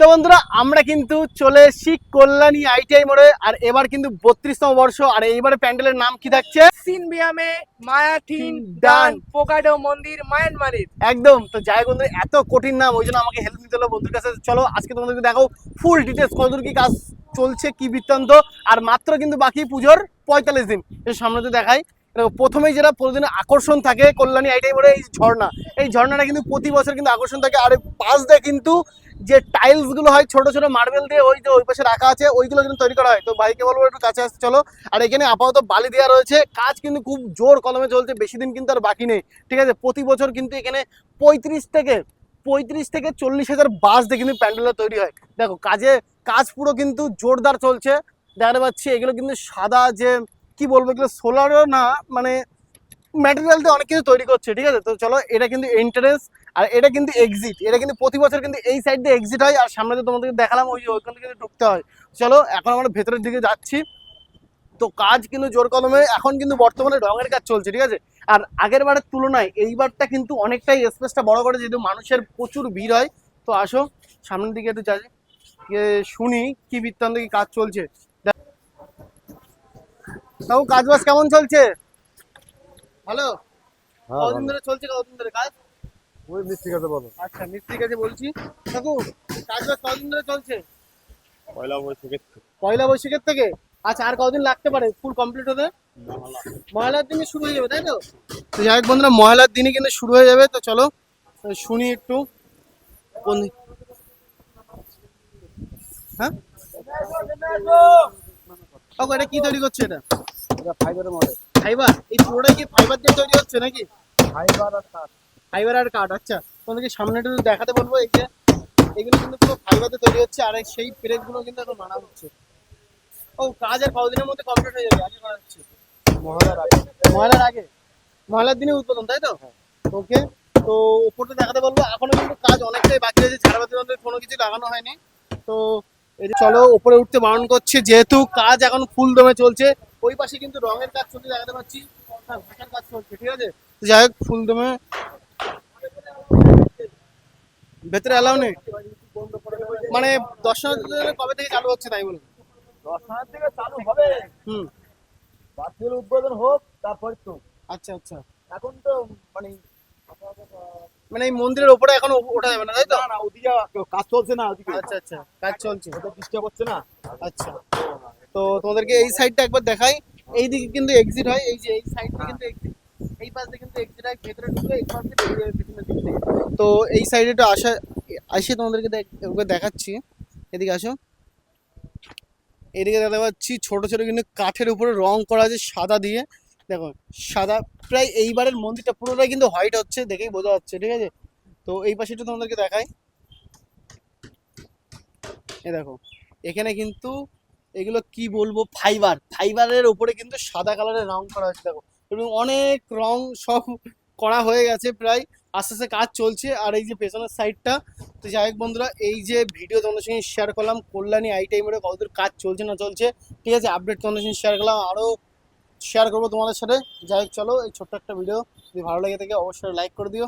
তো বন্ধুরা আমরা কিন্তু চলে এসেছি কল্যাণী আইটিআই মোড়ে আর এবার কিন্তু বত্রিশতম বর্ষ আর এইবারে প্যান্ডেলের নাম কি থাকছে? সিনবিয়ামে ডান। পোকাডো মন্দির মায়ানমারের। একদম তো যাই বন্ধু এত কঠিন নাম ওই জন্য আমাকে হেল্প নিতে হলো বন্ধুর কাছে। চলো আজকে তোমাদেরকে দেখো ফুল ডিটেলস কতদূর কি কাজ চলছে কি বৃত্তান্ত আর মাত্র কিন্তু বাকি পুজোর পঁয়তাল্লিশ দিন। সামনে তো দেখাই। দেখো, প্রথমেই যেটা প্রতিদিন আকর্ষণ থাকে কল্যাণী আইটাই বলে এই ঝর্ণা। এই ঝর্ণাটা কিন্তু প্রতি বছর কিন্তু আকর্ষণ থাকে। আর পাশ দিয়ে কিন্তু যে টাইলসগুলো হয়, ছোট ছোট মার্বেল দিয়ে ওই যে ওই পাশে রাখা আছে, ওইগুলো কিন্তু তৈরি করা হয়। তো ভাইকে বলব একটু কাছে আসতে, চলো। আর এখানে আপাতত বালি দেওয়া রয়েছে। কাজ কিন্তু খুব জোর কলমে চলছে, বেশি দিন কিন্তু আর বাকি নেই। ঠিক আছে? প্রতি বছর কিন্তু এখানে পঁয়ত্রিশ থেকে পঁয়ত্রিশ থেকে চল্লিশ হাজার বাস দিয়ে কিন্তু প্যান্ডেলটা তৈরি হয়। দেখো, কাজে, কাজ পুরো কিন্তু জোরদার চলছে। দেখাতে পাচ্ছি, এগুলো কিন্তু সাদা যে কি বলব, এগুলো সোলারও না মানে ম্যাটেরিয়াল দিয়ে অনেক কিছু তৈরি করছে, ঠিক আছে? তো চলো, এটা কিন্তু এন্ট্রেন্স আর এটা কিন্তু এক্সিট এটা কিন্তু প্রতি বছর কিন্তু এই সাইড দিয়ে এক্সিট হয়, আর সামনে দিয়ে তোমাদেরকে দেখালাম, ওই ওইখান থেকে ঢুকতে হয়। চলো, এখন আমরা ভেতরের দিকে যাচ্ছি। তো কাজ কিন্তু জোর কলমে এখন কিন্তু বর্তমানে রঙের কাজ চলছে, ঠিক আছে? আর আগের বারের তুলনায় এইবারটা কিন্তু অনেকটাই স্পেসটা বড় করে, যেহেতু মানুষের প্রচুর ভিড় হয়। তো আসো, সামনের দিকে একটু যাই শুনি কি বৃত্তান্ত কি কাজ চলছে। তাও কাজ বাজ কেমন চলছে? ভালো? কতদিন ধরে চলছে কতদিন ধরে কাজ? ওই মিস্ত্রি কাছে বলো। আচ্ছা মিস্ত্রির কাছে বলছি। কাকু কাজ বাজ কতদিন ধরে চলছে? পয়লা বৈশাখে পয়লা বৈশাখের থেকে? আচ্ছা আর কতদিন লাগতে পারে? ফুল কমপ্লিট হতে? ময়লার দিনে শুরু হয়ে যাবে তাই তো? তো যাই হোক বন্ধুরা ময়লার দিনে কিন্তু শুরু হয়ে যাবে। তো চলো শুনি একটু। কোন হ্যাঁ? কাকু এটা কি তৈরি করছে এটা? এটা ফাইবারের মডেল ফাইবার এই পুরোটাই কি ফাইবার দিয়ে তৈরি হচ্ছে নাকি? ফাইবার আর কাঠ ফাইবার আর কাঠ আচ্ছা। তোমাদেরকে সামনে একটু দেখাতে বলব এই যে এগুলো কিন্তু পুরো ফাইবারে তৈরি হচ্ছে আর সেই কিন্তু এখন বানা হচ্ছে। ও কাজ আর কতদিনের মধ্যে কমপ্লিট হয়ে যাবে? আগে করা হচ্ছে। মহলার আগে। আগে? দিনে উৎপাদন তাই তো? ওকে তো উপরটা দেখাতে বলব এখনও কিন্তু কাজ অনেকটাই বাকি আছে ঝাড়বাতি কোনো কিছু লাগানো হয়নি। তো এই চলো উপরে উঠতে বারণ করছে যেহেতু কাজ এখন ফুল দমে চলছে ওই পাশে কিন্তু রঙের কাজ চলছে দেখাতে পাচ্ছি। ভাষার কাজ চলছে ঠিক আছে? যাই হোক ফুল দমে ভেতরে অ্যালাউ নেই। মানে দর্শনার্থীদের কবে থেকে চালু হচ্ছে তাই বলুন হাজার থেকে চালু হবে। হুম। বাতিল উদ্বোধন হোক তারপর তো। আচ্ছা আচ্ছা। এখন তো মানে মানে এই মন্দিরের ওপরে এখন ওঠা যাবে না তাই তো? না না ওদিকে কাজ চলছে না ওদিকে। আচ্ছা আচ্ছা কাজ চলছে। ওটা ডিস্টার্ব হচ্ছে না। আচ্ছা। তো তোমাদেরকে এই সাইডটা একবার দেখাই। এই দিকে কিন্তু এক্সিট হয় এই যে এই সাইড থেকে কিন্তু এক্সিট এই পাশ দিয়ে কিন্তু এক্সিট হয় ভেতরে ঢুকে এই পাশ দিয়ে বেরিয়ে যাবে পিছনের দিক থেকে তো এই সাইডে একটু আসা আসে তোমাদেরকে একবার দেখাচ্ছি। এদিকে আসো। এদিকে দেখতে পাচ্ছি ছোট ছোট কিন্তু কাঠের উপরে রং করা আছে সাদা দিয়ে। দেখো সাদা প্রায় এইবারের মন্দিরটা পুরোটাই কিন্তু হোয়াইট হচ্ছে দেখেই বোঝা যাচ্ছে ঠিক আছে? তো এই পাশে একটু তোমাদেরকে দেখাই। এ দেখো এখানে কিন্তু এগুলো কি বলব? ফাইবার ফাইবারের উপরে কিন্তু সাদা কালারের রং করা হয়েছে দেখো। এবং অনেক রং সব করা হয়ে গেছে প্রায়। আস্তে আস্তে কাজ চলছে। আর এই যে পেছনের সাইডটা তো যাই হোক বন্ধুরা, এই যে ভিডিও তোমাদের সঙ্গে শেয়ার করলাম, কল্যাণী আই টাইমের কতদূর কাজ চলছে না চলছে, ঠিক আছে? আপডেট তোমাদের সঙ্গে শেয়ার করলাম আরও শেয়ার করব তোমাদের সাথে। যাই হোক, চলো এই ছোট্ট একটা ভিডিও যদি ভালো লেগে থাকে, অবশ্যই লাইক করে দিও।